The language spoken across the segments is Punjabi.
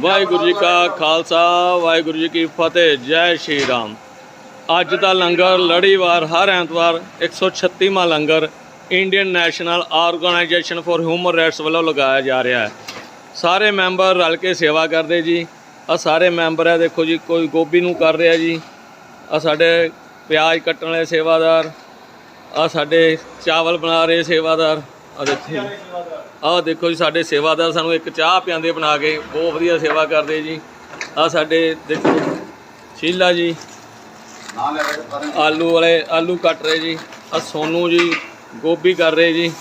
ਵਾਹਿਗੁਰੂ ਜੀ ਕਾ ਖਾਲਸਾ, ਵਾਹਿਗੁਰੂ ਜੀ ਕੀ ਫਤਿਹ, ਜੈ ਸ਼੍ਰੀ ਰਾਮ। ਅੱਜ ਦਾ ਲੰਗਰ ਲੜੀਵਾਰ, ਹਰ ਐਤਵਾਰ 136ਵਾਂ langar Indian National Organisation for Human Rights ਵੱਲੋਂ ਲਗਾਇਆ ਜਾ ਰਿਹਾ ਹੈ। ਸਾਰੇ ਮੈਂਬਰ ਰਲ ਕੇ ਸੇਵਾ ਕਰਦੇ ਜੀ। ਆ ਸਾਰੇ ਮੈਂਬਰ ਹੈ, ਦੇਖੋ ਜੀ, ਕੋਈ ਗੋਭੀ ਨੂੰ ਕਰ ਰਿਹਾ ਜੀ। ਆ ਸਾਡੇ ਪਿਆਜ਼ ਕੱਟਣ ਵਾਲੇ ਸੇਵਾਦਾਰ ਆ ਸਾਡੇ ਚਾਵਲ ਬਣਾ ਰਹੇ ਸੇਵਾਦਾਰ। ਆ ਦੇਖੋ ਆਹ ਦੇਖੋ ਜੀ, ਸਾਡੇ ਸੇਵਾਦਾਰ ਸਾਨੂੰ ਇੱਕ ਚਾਹ ਪਿਆਉਂਦੇ ਬਣਾ ਕੇ, ਬਹੁਤ ਵਧੀਆ ਸੇਵਾ ਕਰਦੇ ਜੀ। ਆ ਸਾਡੇ ਦੇਖੋ, ਸ਼ੀਲਾ ਜੀ। ਆਲੂ ਵਾਲੇ, ਆਲੂ ਕੱਟ ਰਹੇ ਜੀ। ਆ ਸੋਨੂ ਜੀ, ਗੋਭੀ ਕਰ ਰਹੇ ਜੀ।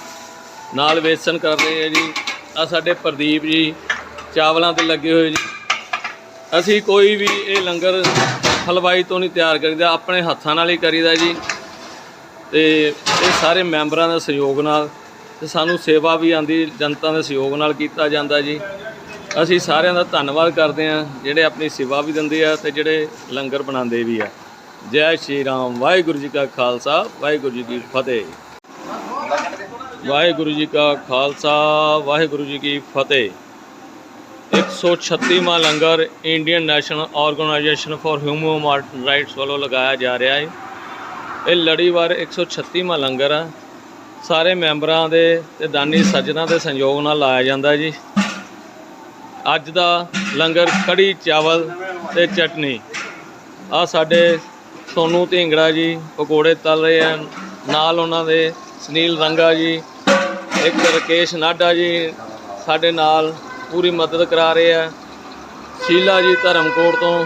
ਨਾਲ ਵੇਸਣ ਕਰ ਰਹੇ ਆ ਜੀ। ਆ ਸਾਡੇ ਪ੍ਰਦੀਪ ਜੀ, ਚਾਵਲਾਂ ਤੇ ਲੱਗੇ ਹੋਏ ਜੀ। ਅਸੀਂ ਕੋਈ ਵੀ ਇਹ ਲੰਗਰ ਹਲਵਾਈ ਤੋਂ ਨਹੀਂ ਤਿਆਰ ਕਰੀਦਾ, ਆਪਣੇ ਹੱਥਾਂ ਨਾਲ ਹੀ ਕਰੀਦਾ ਜੀ। ਤੇ ਇਹ ਸਾਰੇ ਮੈਂਬਰਾਂ ਦੇ ਸਹਿਯੋਗ ਨਾਲ ਤੇ ਸਾਨੂੰ ਸੇਵਾ ਵੀ ਆਂਦੀ ਜਨਤਾ ਦੇ ਸਹਿਯੋਗ ਨਾਲ ਕੀਤਾ ਜਾਂਦਾ ਜੀ। ਅਸੀਂ ਸਾਰਿਆਂ ਦਾ ਧੰਨਵਾਦ ਕਰਦੇ ਹਾਂ, ਜਿਹੜੇ ਆਪਣੀ ਸੇਵਾ ਵੀ ਦਿੰਦੇ ਆ ਤੇ ਜਿਹੜੇ ਲੰਗਰ ਬਣਾਉਂਦੇ ਵੀ ਆ। ਜੈ ਸ਼੍ਰੀ ਰਾਮ, ਵਾਹਿਗੁਰੂ ਜੀ ਕਾ ਖਾਲਸਾ, ਵਾਹਿਗੁਰੂ ਜੀ ਕੀ ਫਤਿਹ। ਵਾਹਿਗੁਰੂ ਜੀ ਕਾ ਖਾਲਸਾ, ਵਾਹਿਗੁਰੂ ਜੀ ਕੀ ਫਤਿਹ। 136ਵਾਂ langar Indian National Organisation for Human Rights ਵੱਲੋਂ ਲਗਾਇਆ ਜਾ ਰਿਹਾ ਹੈ। ਇਹ ਲੜੀਵਾਰ 136ਵਾਂ ਲੰਗਰ ਆ। ਸਾਰੇ ਮੈਂਬਰਾਂ ਦੇ ਤੇ ਦਾਨੀ ਸੱਜਣਾ ਦੇ ਸੰਯੋਗ ਨਾਲ ਲਾਇਆ ਜਾਂਦਾ ਜੀ। ਅੱਜ ਦਾ ਲੰਗਰ ਕੜੀ, ਚਾਵਲ ਤੇ ਚਟਨੀ। ਆ ਸਾਡੇ ਸੋਨੂ ਢਿੰਗੜਾ ਜੀ ਪਕੌੜੇ ਤਲ ਰਹੇ ਹਨ। ਨਾਲ ਉਹਨਾਂ ਦੇ ਸੁਨੀਲ ਰੰਗਾ ਜੀ, ਇੱਕ ਰਕੇਸ਼ ਨਾਡਾ ਜੀ ਸਾਡੇ ਨਾਲ ਪੂਰੀ ਮਦਦ ਕਰਾ ਰਹੇ ਆ। ਸ਼ੀਲਾ ਜੀ ਧਰਮਕੋਟ ਤੋਂ।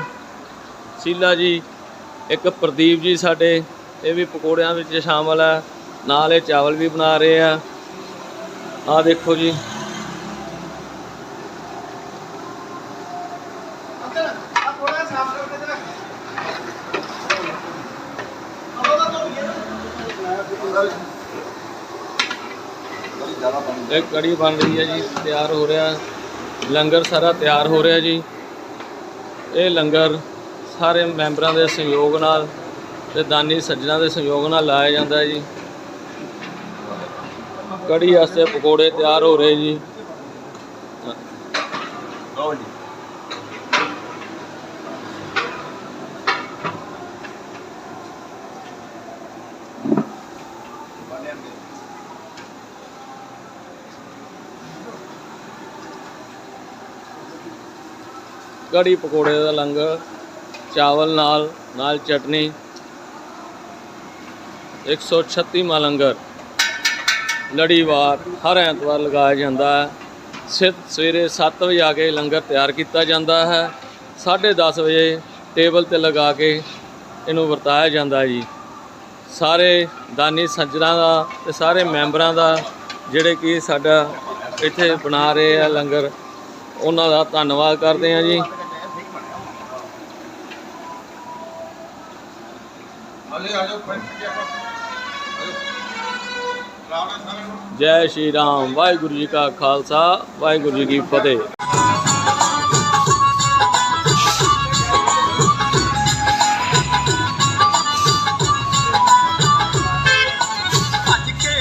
ਸ਼ੀਲਾ ਜੀ, ਇੱਕ ਪ੍ਰਦੀਪ ਜੀ ਸਾਡੇ, ਇਹ ਵੀ ਪਕੌੜਿਆਂ ਵਿੱਚ ਸ਼ਾਮਲ ਹੈ ਨਾਲ ਇਹ ਚਾਵਲ ਵੀ ਬਣਾ ਰਹੇ ਆ। ਆ ਦੇਖੋ ਜੀ। ਇਹ ਕੜੀ ਬਣ ਰਹੀ ਹੈ ਜੀ ਤਿਆਰ ਹੋ ਰਿਹਾ। ਲੰਗਰ ਸਾਰਾ ਤਿਆਰ ਹੋ ਰਿਹਾ ਜੀ। ਇਹ ਲੰਗਰ ਸਾਰੇ ਮੈਂਬਰਾਂ ਦੇ ਸਹਿਯੋਗ ਨਾਲ ਤੇ ਦਾਨੀ ਸੱਜਣਾ ਦੇ ਸਹਿਯੋਗ ਨਾਲ ਲਾਇਆ ਜਾਂਦਾ ਜੀ। ਕੜੀ ਵਾਸਤੇ ਪਕੌੜੇ ਤਿਆਰ ਹੋ ਰਹੇ ਜੀ। ਕੜੀ ਪਕੌੜੇ ਦਾ ਲੰਗਰ ਚਾਵਲ ਨਾਲ ਨਾਲ ਚਟਨੀ। 136ਵਾਂ ਲੰਗਰ ਲੜੀਵਾਰ ਹਰ ਐਤਵਾਰ ਲਗਾਇਆ ਜਾਂਦਾ ਹੈ। ਸਿਰ ਸਵੇਰੇ 7 ਵਜੇ ਆ ਕੇ ਲੰਗਰ ਤਿਆਰ ਕੀਤਾ ਜਾਂਦਾ ਹੈ। 10:30 ਵਜੇ ਟੇਬਲ ਤੇ ਲਗਾ ਕੇ ਇਹਨੂੰ ਵਰਤਾਇਆ ਜਾਂਦਾ ਜੀ। ਸਾਰੇ ਦਾਨੀ ਸੱਜਣਾ ਦਾ ਤੇ ਸਾਰੇ ਮੈਂਬਰਾਂ ਦਾ ਜਿਹੜੇ ਕਿ ਸਾਡਾ ਇੱਥੇ ਬਣਾ ਰਹੇ ਆ ਲੰਗਰ, ਉਹਨਾਂ ਦਾ ਧੰਨਵਾਦ ਕਰਦੇ ਹਾਂ ਜੀ। ਜੈ ਜੈ ਸ਼੍ਰੀ ਰਾਮ ਵਾਹਿਗੁਰੂ ਜੀ ਕਾ ਖਾਲਸਾ ਵਾਹਿਗੁਰੂ ਜੀ ਕੀ ਫਤਿਹ। ਭੱਜ ਕੇ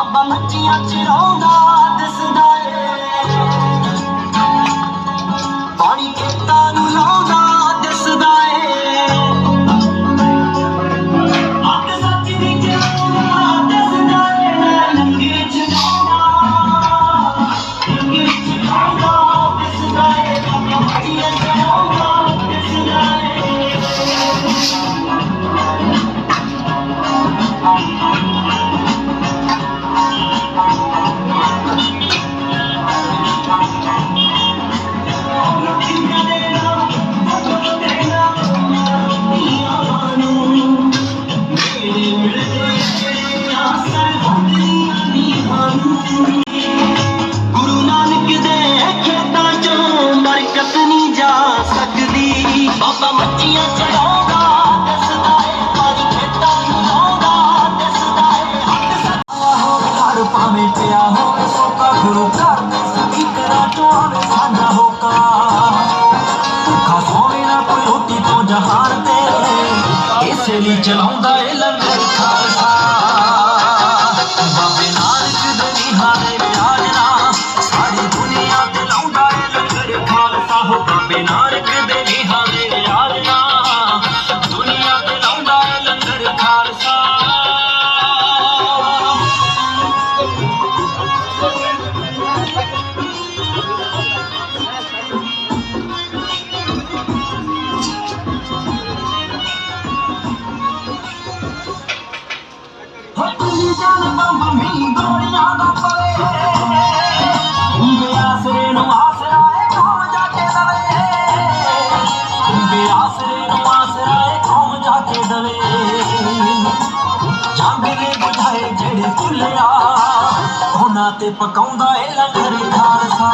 ਬਾਬਾ ਮੱਚੀਆਂ ਚਰਾਉਂਦਾ ਦਿਸਦਾ ਏ। ਪਾਣੀ ਖੇਤਾਂ ਨੂੰ ਲਾਉਂਦਾ ਦਿਸਦਾ ਏ। ਅੱਗ ਸੱਚ ਦੀ ਚਰਾਉਂਦਾ ਦਿਸਦਾ ਏ। ਲੰਗੇ ਚਰਾਉਂਦਾ ਲੰਗੇ ਚਰਾਉਂਦਾ ਦਿਸਦਾ ਏ। ਬਾਬਾ ਮੱਚੀਆਂ ਗੁਰੂ ਘਰ ਦੇ ਸਪੀਕਰਾਂ ਚੋਂ ਆਵੇ ਸਾਡਾ ਹੋਕਾ। ਭੁੱਖਾ ਸੋਵੇ ਨਾ ਕੋਈ ਰੋਟੀ ਤੋਂ ਜਹਾਨ ਤੇ। ਇਸੇ ਲਈ ਚਲਾਉਂਦਾ ਹੱਥੀ ਜਾਨ ਬੰਬ ਮੀ ਗੋਲੀਆਂ ਦਾ ਪਵੇ ਹੁੰਦੇ ਆਸਰੇ ਨੂੰ ਆਸਰਾ ਏ ਕੌਮ ਜਾ ਕੇ ਦਵੇ ਹੁੰਦੇ ਆਸਰੇ ਨੂੰ ਆਸਰਾ ਏ ਕੌਮ ਜਾ ਕੇ ਦਵੇ ਜੰਗ ਬੁਝਾਏ ਜਿਹੜੇ ਭੁੱਲਿਆ ਉਹਨਾਂ ਤੇ ਪਕਾਉਂਦਾ ਏ ਲੰਗਰ ਖਾਲਸਾ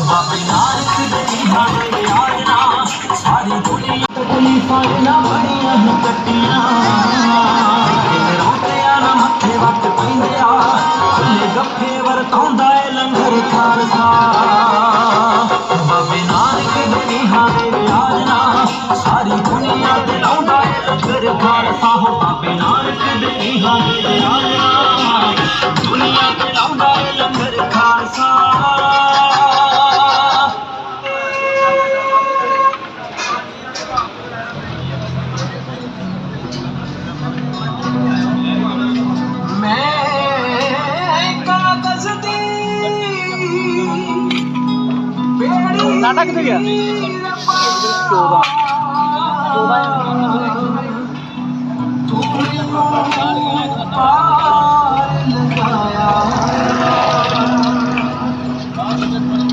ਬਾਬੇ ਨਾਨਕ ਦੇ ਨਿਹਾਰੇ ਆਜਣਾ ਸਾਰੀ ਦੁਨੀਆ ਤਕਲੀਫਾਂ ਨਾ ਬਣੀਆਂ ਹੀ ਸਾਰੀ ਦੁਨੀਆ ਤੇ ਲਾਉਂਦਾ ਲੰਗਰ ਖਾਲਸਾ ਹੋ ਬਾਬੇ ਨਾਨਕ ਦੇ ਦੁਨੀਆ ਤੇ ਲਾਉਂਦਾ ਲੰਗਰ ਖਾਲਸਾ। ਬੇੜੀ ਨਾਟਕ ਤੇ ਗਿਆ? 14 توهان نے